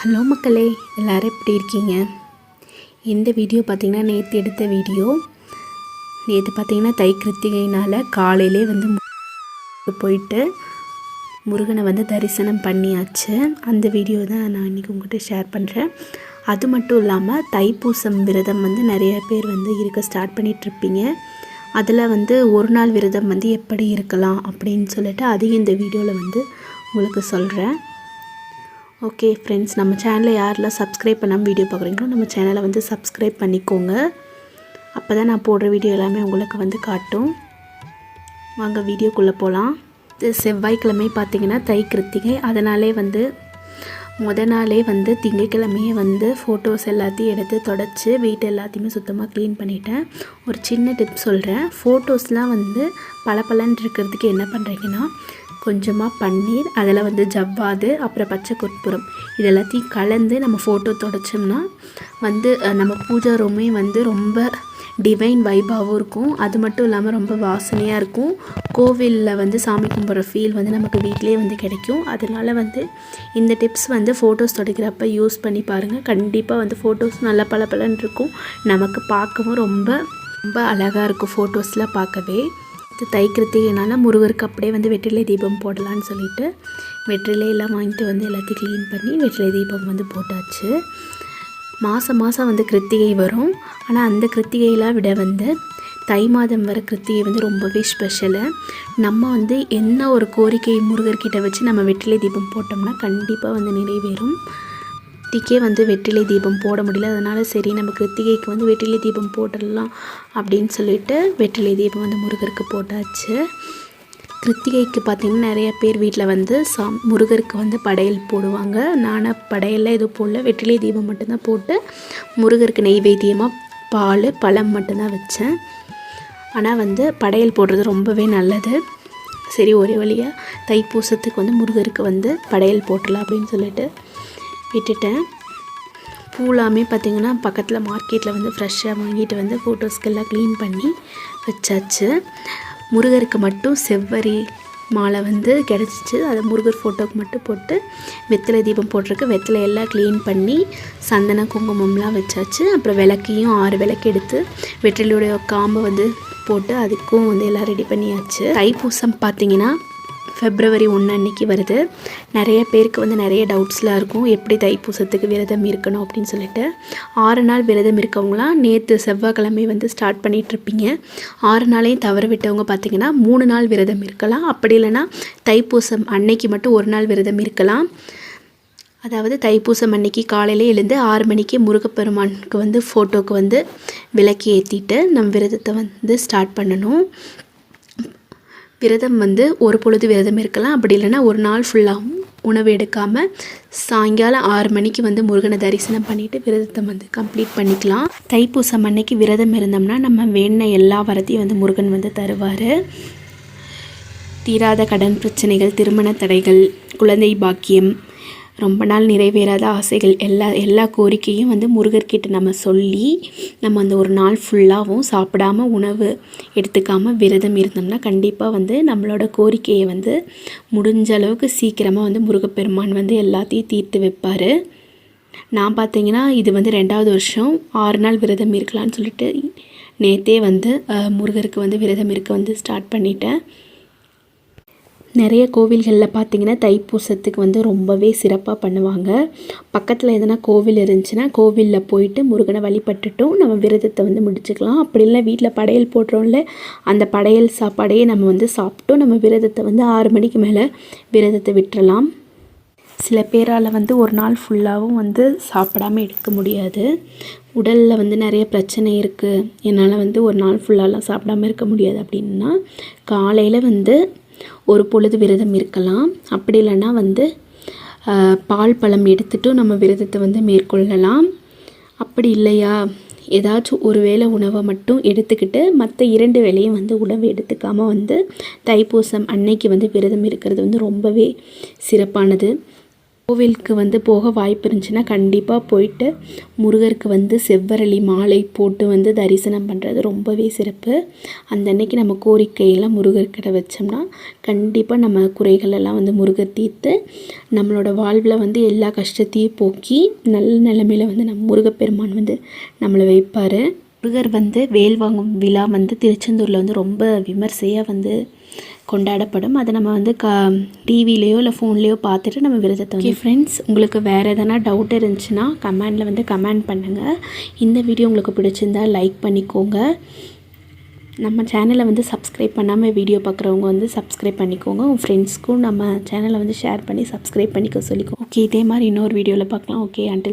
Hello மக்களே எல்லோரும் எப்படி இருக்கீங்க? இந்த வீடியோ பார்த்திங்கன்னா நேற்று எடுத்த வீடியோ. நேற்று பார்த்திங்கன்னா தை கிருத்திகைனால் காலையிலே வந்து போயிட்டு முருகனை வந்து தரிசனம் பண்ணியாச்சு. அந்த வீடியோ தான் நான் இன்றைக்கி உங்கள்கிட்ட ஷேர் பண்ணுறேன் அது மட்டும் இல்லாமல் தைப்பூசம் விரதம் வந்து நிறைய பேர் வந்து இருக்க ஸ்டார்ட் பண்ணிகிட்ருப்பீங்க அதில் வந்து ஒரு நாள் விரதம் வந்து எப்படி இருக்கலாம் அப்படின்னு சொல்லிட்டு அதையும் இந்த வீடியோவில் வந்து உங்களுக்கு சொல்கிறேன் ஓகே ஃப்ரெண்ட்ஸ் நம்ம சேனலை யாரெல்லாம் சப்ஸ்கிரைப் பண்ணாமல் வீடியோ பார்க்குறீங்களோ நம்ம சேனலை வந்து சப்ஸ்கிரைப் பண்ணிக்கோங்க. அப்போ தான் நான் போடுற வீடியோ எல்லாமே உங்களுக்கு வந்து காட்டும். வாங்க வீடியோக்குள்ளே போகலாம் இது செவ்வாய்க்கிழமை பார்த்திங்கன்னா தை கிருத்திகை. அதனாலே வந்து முத நாளே வந்து திங்கட்கிழமையே வந்து ஃபோட்டோஸ் எல்லாத்தையும் எடுத்து தொடச்சி வீட்டை எல்லாத்தையுமே சுத்தமாக க்ளீன் பண்ணிட்டேன். ஒரு சின்ன டிப் சொல்கிறேன் ஃபோட்டோஸ்லாம் வந்து பளபளன்னு இருக்கிறதுக்கு என்ன பண்ணுறீங்கன்னா கொஞ்சமாக பன்னீர் அதில் வந்து ஜவ்வாது அப்புறம் பச்சை கற்பூரம். இது எல்லாத்தையும் கலந்து நம்ம ஃபோட்டோ தொடச்சோம்னா வந்து நம்ம பூஜா ரூமே வந்து ரொம்ப டிவைன் வைபாகவும் இருக்கும். அது மட்டும் இல்லாமல் ரொம்ப வாசனையாக இருக்கும். கோவிலில் வந்து சாமி கும்பிட்ற ஃபீல் வந்து நமக்கு வீட்டிலே வந்து கிடைக்கும். அதனால வந்து இந்த டிப்ஸ் வந்து ஃபோட்டோஸ் தொடக்கிறப்ப யூஸ் பண்ணி பாருங்கள் கண்டிப்பாக வந்து ஃபோட்டோஸ் நல்லா பளபளன்னு இருக்கும். நமக்கு பார்க்கவும் ரொம்ப ரொம்ப அழகாக இருக்கும் ஃபோட்டோஸ்லாம் பார்க்கவே. தை கிருத்திகைனால முருகருக்கு அப்படியே வந்து வெற்றிலை தீபம் போடலான்னு சொல்லிட்டு வெற்றிலையெல்லாம் வாங்கிட்டு வந்து எல்லாத்தையும் க்ளீன் பண்ணி வெற்றிலை தீபம் வந்து போட்டாச்சு. மாதம் மாதம் வந்து கிருத்திகை வரும். ஆனால் அந்த கிருத்திகையெல்லாம் விட வந்து தை மாதம் வர கிருத்திகை வந்து ரொம்பவே ஸ்பெஷலு நம்ம வந்து என்ன ஒரு கோரிக்கை முருகர்கிட்ட வச்சு நம்ம வெற்றிலை தீபம் போட்டோம்னா கண்டிப்பாக வந்து நிறைவேறும். கிருத்திகே வந்து வெற்றிலை தீபம் போட முடியல. அதனால் சரி நம்ம கிருத்திகைக்கு வந்து வெற்றிலை தீபம் போட்டுடலாம் அப்படின்னு சொல்லிட்டு வெற்றிலை தீபம் வந்து முருகருக்கு போட்டாச்சு. கிருத்திகைக்கு பார்த்திங்கன்னா நிறைய பேர் வீட்டில் வந்து சா முருகருக்கு வந்து படையல் போடுவாங்க. நானும் படையலில் எதுவும் போடல. வெற்றிலை தீபம் மட்டும்தான் போட்டு முருகருக்கு நெய்வேத்தியமாக பால் பழம் மட்டும்தான் வச்சேன். ஆனால் வந்து படையல் போடுறது ரொம்பவே நல்லது. சரி ஒரே வழியாக தைப்பூசத்துக்கு வந்து முருகருக்கு வந்து படையல் போட்டுடலாம் அப்படின்னு சொல்லிட்டு விட்டுட்டேன். பூலாமே பார்த்திங்கன்னா பக்கத்தில் மார்க்கெட்டில் வந்து ஃப்ரெஷ்ஷாக வாங்கிட்டு வந்து ஃபோட்டோஸ்க்கெல்லாம் க்ளீன் பண்ணி வச்சாச்சு. முருகருக்கு மட்டும் செவ்வரி மாலை வந்து கிடச்சிச்சு. அதை முருகர் ஃபோட்டோக்கு மட்டும் போட்டு வெத்தலை தீபம் போட்டிருக்கு. வெத்தலை எல்லாம் க்ளீன் பண்ணி சந்தன குங்குமம்லாம் வச்சாச்சு. அப்புறம் விளக்கையும் ஆறு விளக்கு எடுத்து வெற்றிலையுடைய காம்பை வந்து போட்டு அதுக்கும் வந்து எல்லாம் ரெடி பண்ணியாச்சு. தைப்பூசம் பார்த்தீங்கன்னா ஃபெப்ரவரி ஒன்று அன்னைக்கு வருது. நிறைய பேருக்கு வந்து நிறைய டவுட்ஸ்லாம் இருக்கும். எப்படி தைப்பூசத்துக்கு விரதம் இருக்கணும் அப்படின்னு சொல்லிட்டு. ஆறு நாள் விரதம் இருக்கவங்களாம் நேற்று செவ்வாய்க்கிழமை வந்து ஸ்டார்ட் பண்ணிகிட்ருப்பீங்க ஆறு நாளையும் தவற விட்டவங்க பார்த்தீங்கன்னா மூணு நாள் விரதம் இருக்கலாம். அப்படி இல்லைன்னா தைப்பூசம் அன்னைக்கு மட்டும் ஒரு நாள் விரதம் இருக்கலாம். அதாவது தைப்பூசம் அன்னைக்கு காலையில் எழுந்து ஆறு மணிக்கு முருகப்பெருமானுக்கு வந்து ஃபோட்டோக்கு வந்து விளக்கு ஏற்றிட்டு நம் விரதத்தை வந்து ஸ்டார்ட் பண்ணணும். விரதம் வந்து ஒரு பொழுது விரதம் இருக்கலாம். அப்படி இல்லைன்னா ஒரு நாள் ஃபுல்லாகவும் உணவு எடுக்காமல் சாயங்காலம் ஆறு மணிக்கு வந்து முருகனை தரிசனம் பண்ணிவிட்டு விரதத்தை வந்து கம்ப்ளீட் பண்ணிக்கலாம். தைப்பூசம் அன்னைக்கு விரதம் இருந்தோம்னா நம்ம வேண்டின எல்லா வரத்தையும் வந்து முருகன் வந்து தருவார். தீராத கடன் பிரச்சனைகள் திருமண தடைகள் குழந்தை பாக்கியம் ரொம்ப நாள் நிறைவேறாத ஆசைகள் எல்லா எல்லா கோரிக்கையும் வந்து முருகர்கிட்ட நம்ம சொல்லி நம்ம அந்த ஒரு நாள் ஃபுல்லாகவும் சாப்பிடாம உணவு எடுத்துக்காமல் விரதம் இருந்தோம்னா கண்டிப்பாக வந்து நம்மளோட கோரிக்கையை வந்து முடிஞ்ச அளவுக்கு சீக்கிரமாக வந்து முருகப்பெருமான் வந்து எல்லாத்தையும் தீர்த்து வைப்பார். நான் பார்த்தீங்கன்னா இது வந்து ரெண்டாவது வருஷம். ஆறு நாள் விரதம் இருக்கலாம்னு சொல்லிட்டு நேற்றே வந்து முருகருக்கு வந்து விரதம் இருக்க வந்து ஸ்டார்ட் பண்ணிட்டேன். நிறைய கோவில்களில் பார்த்திங்கன்னா தைப்பூசத்துக்கு வந்து ரொம்பவே சிறப்பாக பண்ணுவாங்க. பக்கத்தில் எதனா கோவில் இருந்துச்சுன்னா கோவிலில் போயிட்டு முருகனை வழிபட்டுட்டும் நம்ம விரதத்தை வந்து முடிச்சுக்கலாம். அப்படி இல்லை வீட்டில் படையல் போடுறோம்ல அந்த படையல் சாப்பாடையே நம்ம வந்து சாப்பிட்டோம். நம்ம விரதத்தை வந்து ஆறு மணிக்கு மேலே விரதத்தை விட்டுறலாம். சில பேரால் வந்து ஒரு நாள் ஃபுல்லாகவும் வந்து சாப்பிடாம எடுக்க முடியாது. உடலில் வந்து நிறைய பிரச்சனை இருக்குது என்னால் வந்து ஒரு நாள் ஃபுல்லாலாம் சாப்பிடாம இருக்க முடியாது அப்படின்னா காலையில் வந்து ஒரு பொழுது விரதம் இருக்கலாம். அப்படி இல்லைன்னா வந்து பால் பழம் எடுத்துகிட்டும் நம்ம விரதத்தை வந்து மேற்கொள்ளலாம். அப்படி இல்லையா? ஏதாச்சும் ஒரு வேளை உணவை மட்டும் எடுத்துக்கிட்டு மற்ற இரண்டு வேளையும் வந்து உணவு எடுத்துக்காமல் வந்து தைப்பூசம் அன்னைக்கு வந்து விரதம் இருக்கிறது வந்து ரொம்பவே சிறப்பானது. கோவிலுக்கு வந்து போக வாய்ப்பு இருந்துச்சுன்னா கண்டிப்பாக போயிட்டு முருகருக்கு வந்து செவ்வரளி மாலை போட்டு வந்து தரிசனம் பண்ணுறது ரொம்பவே சிறப்பு. அந்த அன்னைக்கு நம்ம கோரிக்கையெல்லாம் முருகர்கிட்ட வச்சோம்னா கண்டிப்பாக நம்ம குறைகள் எல்லாம் வந்து முருகர் தீர்த்து நம்மளோட வாழ்வில் வந்து எல்லா கஷ்டத்தையும் போக்கி நல்ல நிலமையில வந்து நம்ம முருகப்பெருமான் வந்து நம்மளை வைப்பார். முருகர் வந்து வேல் வாங்கும் விழா வந்து திருச்செந்தூரில் வந்து ரொம்ப விமர்சையாக வந்து கொண்டாடப்படும். அதை நம்ம வந்து க டிவிலேயோ இல்லை ஃபோன்லேயோ பார்த்துட்டு நம்ம விரதத்தை ஓகே ஃப்ரெண்ட்ஸ் உங்களுக்கு வேறு எதனா டவுட் இருந்துச்சுன்னா கமெண்டில் வந்து கமெண்ட் பண்ணுங்கள் இந்த வீடியோ உங்களுக்கு பிடிச்சிருந்தா லைக் பண்ணிக்கோங்க. நம்ம சேனலை வந்து சப்ஸ்கிரைப் பண்ணாமல் வீடியோ பார்க்குறவங்க வந்து சப்ஸ்கிரைப் பண்ணிக்கோங்க. உங்கள் ஃப்ரெண்ட்ஸ்க்கும் நம்ம சேனலை வந்து ஷேர் பண்ணி சப்ஸ்கிரைப் பண்ணிக்க சொல்லிக்கோ. ஓகே இதே மாதிரி இன்னொரு வீடியோவில் பார்க்கலாம். Okay until